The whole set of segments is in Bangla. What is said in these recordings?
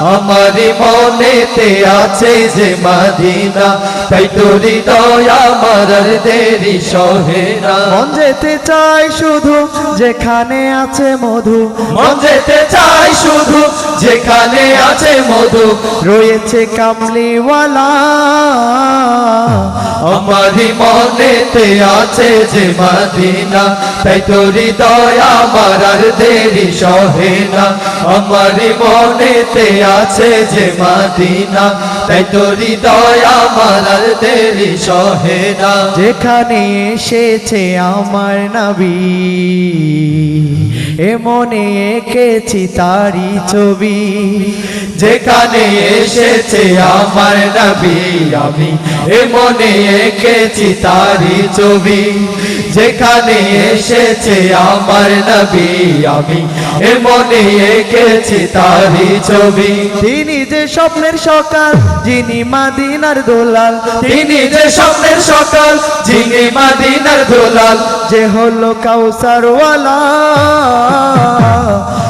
আমারি মনেতে আছে যে মাদিনা তাই তোরি দয়া আমার দেরি সহে না। মন যেতে চাই শুধু যেখানে আছে মধু। মন যেতে চাই শুধু যেখানে আছে মধু। রয়েছে কামলিওয়ালা। আমারি মনেতে আছে যে মাদিনা, তাই তোরি দয়া আমার আর দেরি সহে না। আমারি মনেতে আছে যে মাদিনা, তাই তোরি দয়া আমার আর দেরি সহে না। যেখানে এসেছে আমার নবী, এ মনে এঁকেছি তারি ছবি। যেখানে এসেছে আমার নবী আমি এ মনে এঁকেছি তারি ছবি। যেখানে এসেছে আমার নবী আমি এ মনে এঁকেছি তারি ছবি। তিনি যে স্বপ্নের সকাল যিনি মাদিনার দোলাল। তিনি যে স্বপ্নের সকাল যিনি মাদিনার দোলাল। যে হলো কাউসারওয়ালা।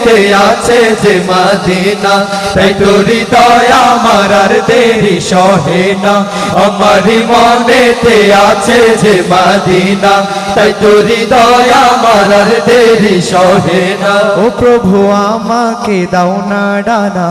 মনেতে আছে যে মাদিনা, তাই তোরি দয়া আমার আর দেরি সহে না। আমারি মনেতে আছে যে মাদিনা, তাই তোরি দয়া আমার আর দেরি সহে না। ও প্রভু, আমাকে দাও না, ডানা।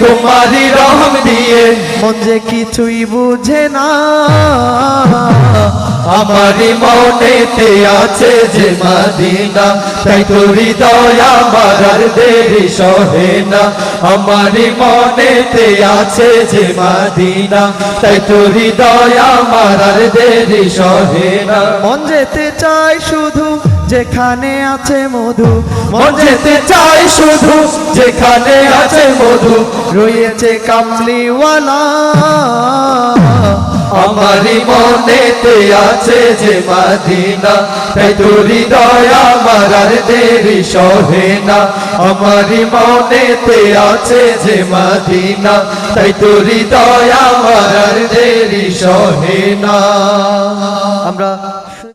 তোমারই রহম দিয়ে। মন যে কিছুই বুঝে না। আমারি মনেতে আছে যে মাদিনা তাই তোরি দয়া আমার আর দেরি সহে না। আমারি মনেতে আছে যে মাদিনা তাই তোরি দয়া আমার আর দেরি সহে না। মন যেতে চাই শুধু যেখানে আছে মধু যেতে চাই শুধু যেখানে আছে মধু। রয়েছে কামলিওয়ালা। আমারি মনেতে আছে যে মাদিনা তাই তোরি দয়া আমার আর দেরি সহে না। আমারি মনেতে আছে যে মাদিনা তাই তোরি দয়া আমার আর দেরি সহে না। আমরা